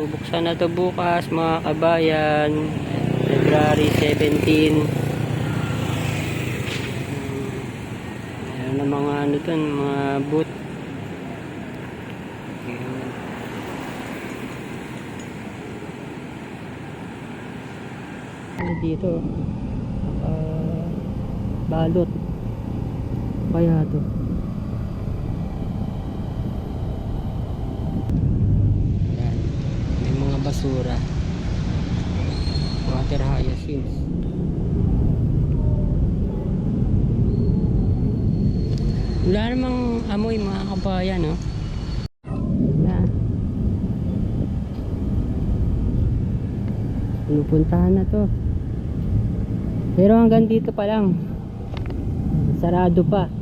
Bubuksan na to bukas mga kabayan. February 17. Ayan na mga ano dun, mga boot. Ano dito? Ah, balot. Kaya to. Ayan. May mga basura. Water hyacinths. Wala namang amoy mga kabayan, no? Wala. Pinupuntahan na to. Pero hanggang dito pa lang. Sarado pa.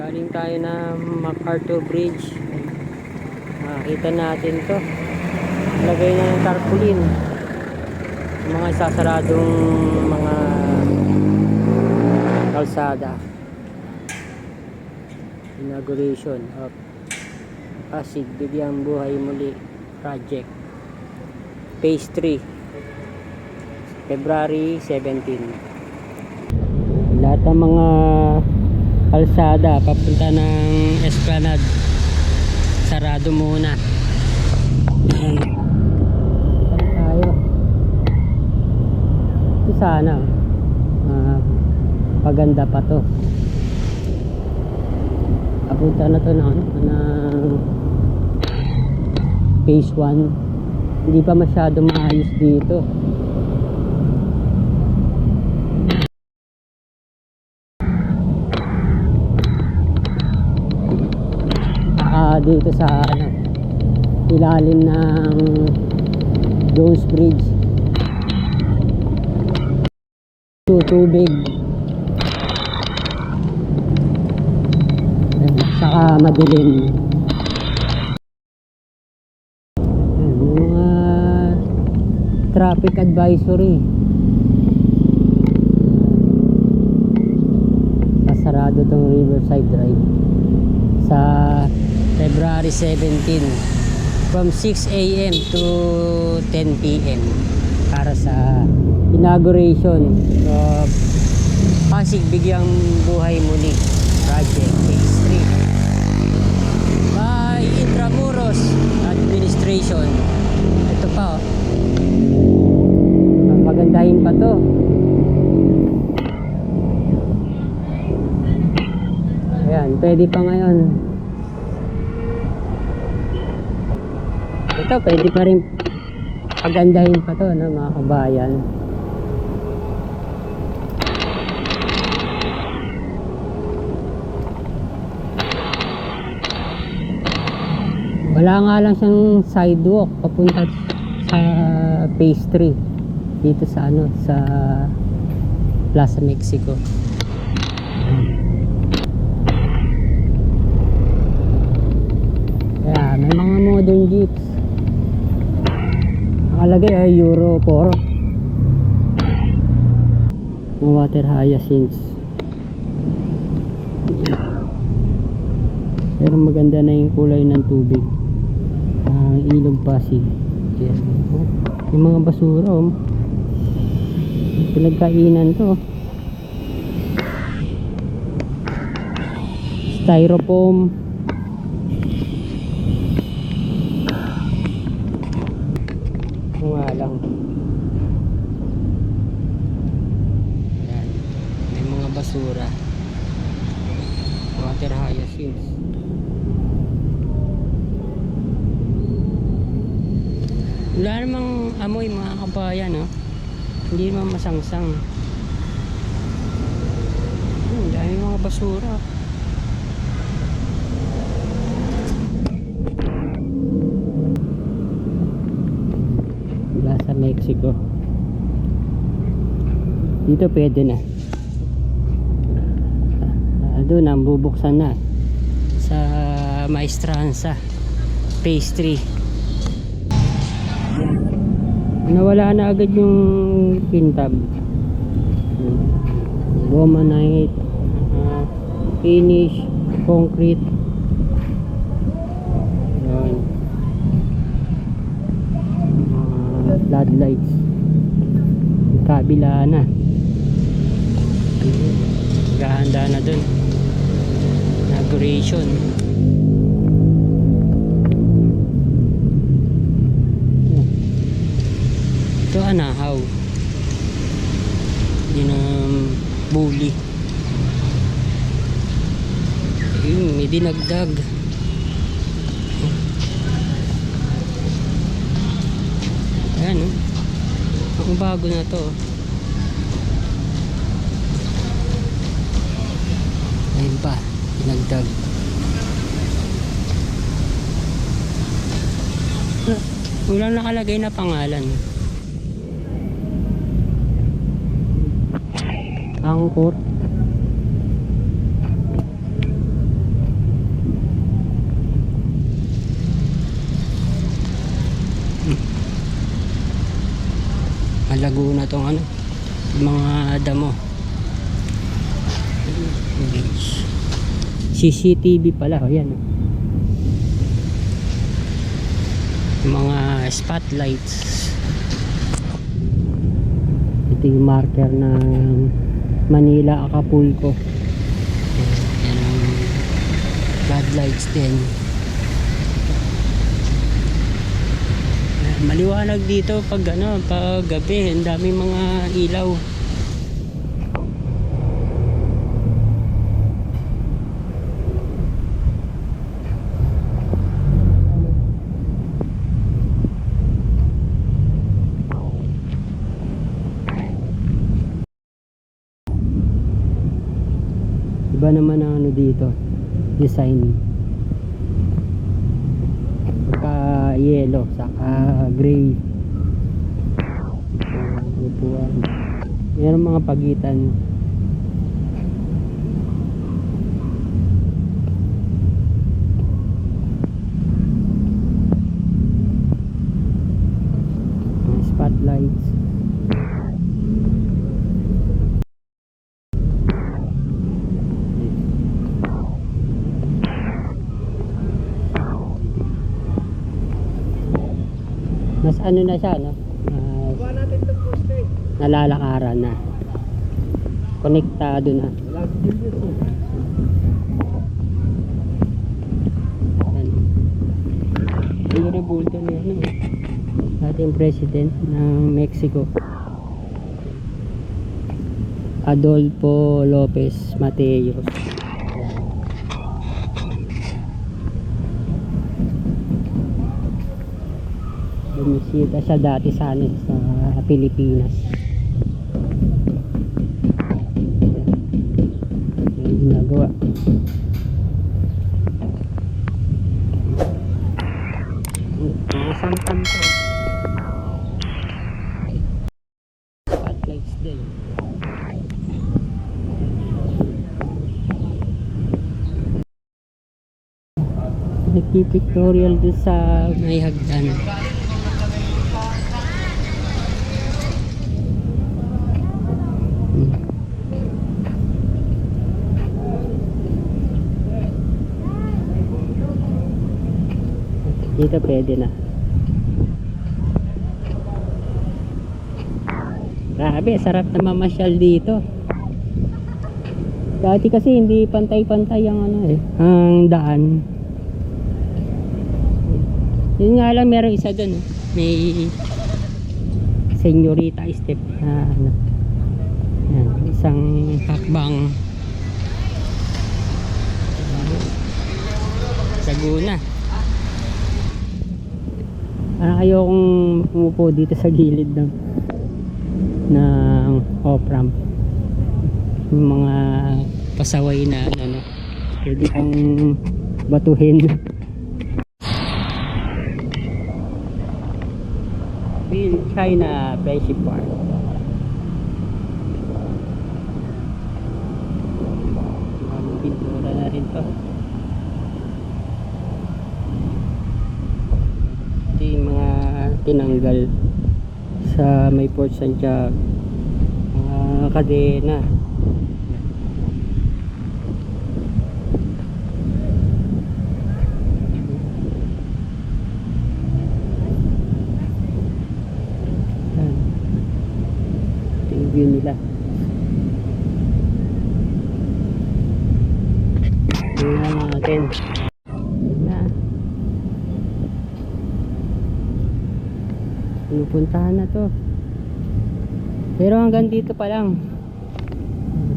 Galing tayo na MacArthur Bridge. Makita natin to. Lagay na ng tarpaulin. Mga isasaradong mga kalsada. Inauguration of Pasig Bigyang Buhay Muli Project. Phase 3. February 17. Lahat ng mga kalsada papunta ng Esplanade sarado muna. Ayan. Tayo? Sana. ah, paganda pa to. Apunta na to ng, ng phase 1. Hindi pa masyado maayos dito. Ah, dito sa ano, ilalim ng Jones Bridge. Tu- Tubig. Ayan, Saka madilim. Mga traffic advisory. Kasarado tong Riverside Drive sa February 17 from 6 a.m. to 10 p.m. para sa inauguration of Pasig Bigyang Buhay Muli Project Phase 3 by Intramuros Administration ito pa oh magandahin pa to Ayan, pwede pa ngayon. Ito, pwede pa rin pagandahin pa to, no, mga kabayan. Wala nga lang siyang sidewalk papunta sa phase 3 dito sa ano sa Plaza Mexico. Kaya may mga modern jeeps. Nakalagay ay Euro 4. Mga water hyacinths. Pero maganda na yung kulay ng tubig. Ang ilog pasig. Yan. Oh, Yung mga basura oh. Pinagkainan to. Styrofoam. Kung nga lang. Ayan. May mga basura. Water hyacinths. Wala namang amoy mga kabayan, no? Hindi naman masangsang. Hmm, dahil mga basura. Wala Mexico. Dito pwede na. Ah, doon ang bubuksan na sa Maestranza 3 nawala na agad yung kintab gomanite uh, ah, finish concrete. Yun uh, ah, floodlights. Kabila na. Gahanda na dun. Inauguration. Yun ang bully. Yun may dinagdag. Ayan oh. Ang bago na to oh. ayun pa dinagdag. Walang nakalagay na pangalan angkor. Malago na tong ano mga damo. CCTV pala oh yan oh. Mga spotlights. Ito yung marker ng Manila Acapulco. Floodlights din. Maliwanag dito pag ano pag gabi ang daming mga ilaw iba naman ang ano dito design. Pagka yellow saka gray. Uh, upuan yan mga pagitan mga spotlights mas ano na siya no itong poste. nalalakaran na konektado na. Yan. yung rebulto ni ano eh, ating president ng Mexico Adolfo Lopez Mateos bumisita siya dati sa ano, sa Pilipinas. Yung ginagawa. Mga sampan to spotlights din. Nagpipictorial din sa may hagdan Dito pwede na. Grabe, sarap na mamasyal dito. Dati kasi hindi pantay-pantay ang ano eh, ang daan. Yun nga lang meron isa doon, eh. may senyorita step na ano. Isang hakbang Saguna. Parang ayokong umupo dito sa gilid ng ng off-ramp. Yung mga pasaway na ano, no, pwede kang batuhin. Bill China Friendship Park. Pintura na rin to. tinanggal sa may Port Santiago. Mga uh, kadena view nila. Tingnan natin. Pinupuntahan na to. Pero hanggang dito pa lang.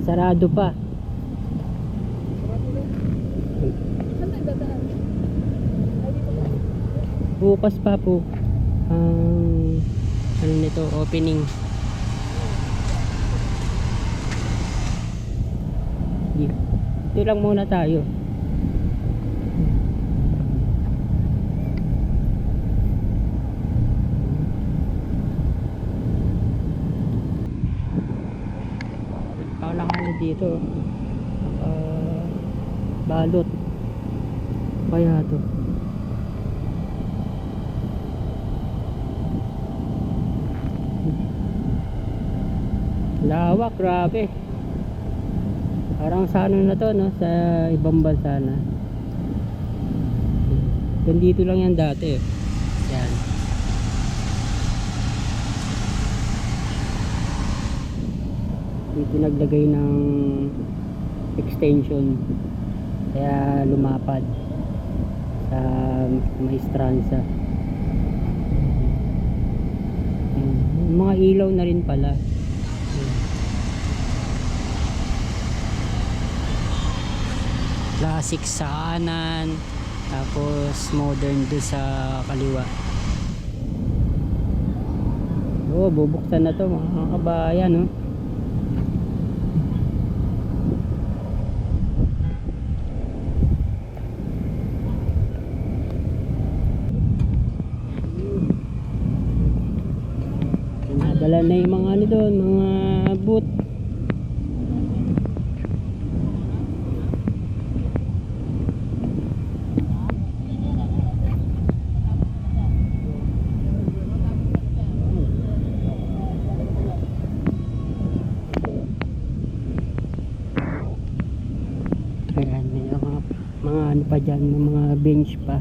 Sarado pa. Bukas pa po ang ano nito, opening. Dito lang muna tayo. Parang ano dito. ah, balot. Kaya to. Lawak, grabe. Parang sa ano na to, no? Sa ibang bansa na. Dito lang yan dati. eh. Yan. Dito naglagay ng extension. Kaya lumapad sa. Yung Mga ilaw na rin pala. classic sa kanan tapos modern doon sa kaliwa oh bubuksan na to mga kabayan no Nadala na yung mga ano doon, mga boot. Ayan, mga, mga ano pa dyan, mga bench pa.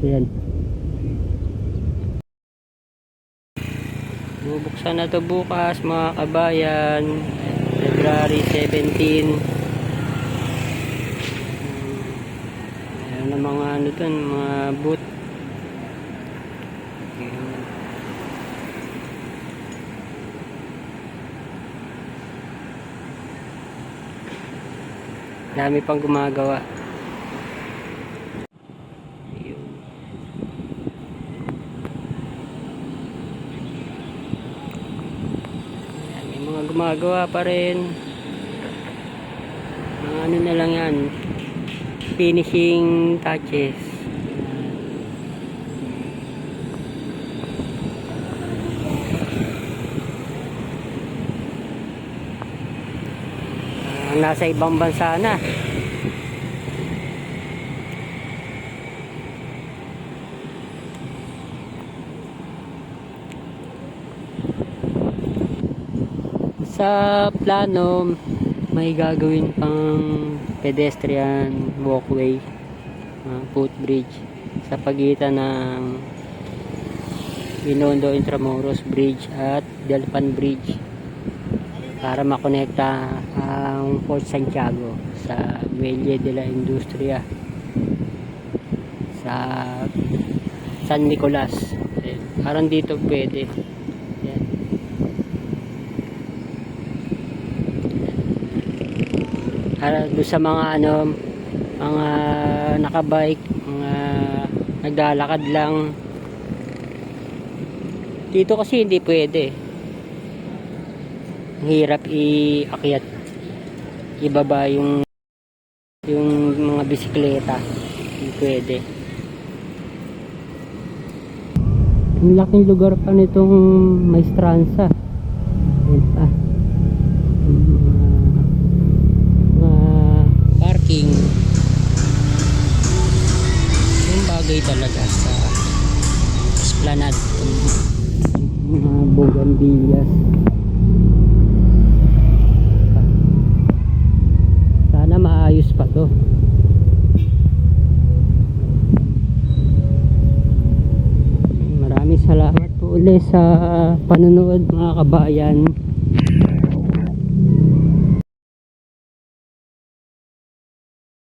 Ayan. Bubuksan na to bukas mga kabayan. February 17. Ayan na mga ano dun, mga boot. Dami pang gumagawa. Ayun. Ayan, may mga gumagawa pa rin. Ano na lang yan. Finishing touches. Ah, nasa ibang bansa na. Sa plano, may gagawin pang pedestrian walkway, uh, footbridge sa pagitan ng Binondo Intramuros Bridge at Delpan Bridge para makonekta ang Fort Santiago sa Muelle de la Industria sa San Nicolas. Parang dito pwede. Ayan. Para doon sa mga ano mga nakabike, mga naglalakad lang. Dito kasi hindi pwede. Hirap iakyat. Ibaba yung yung mga bisikleta. Hindi pwede. Ang laking lugar pa nitong Maestranza. Ayan pa. Bagay talaga sa esplanade. Mga bougainvilleas. Sana maayos pa to. Maraming salamat po ulit sa panonood mga kabayan.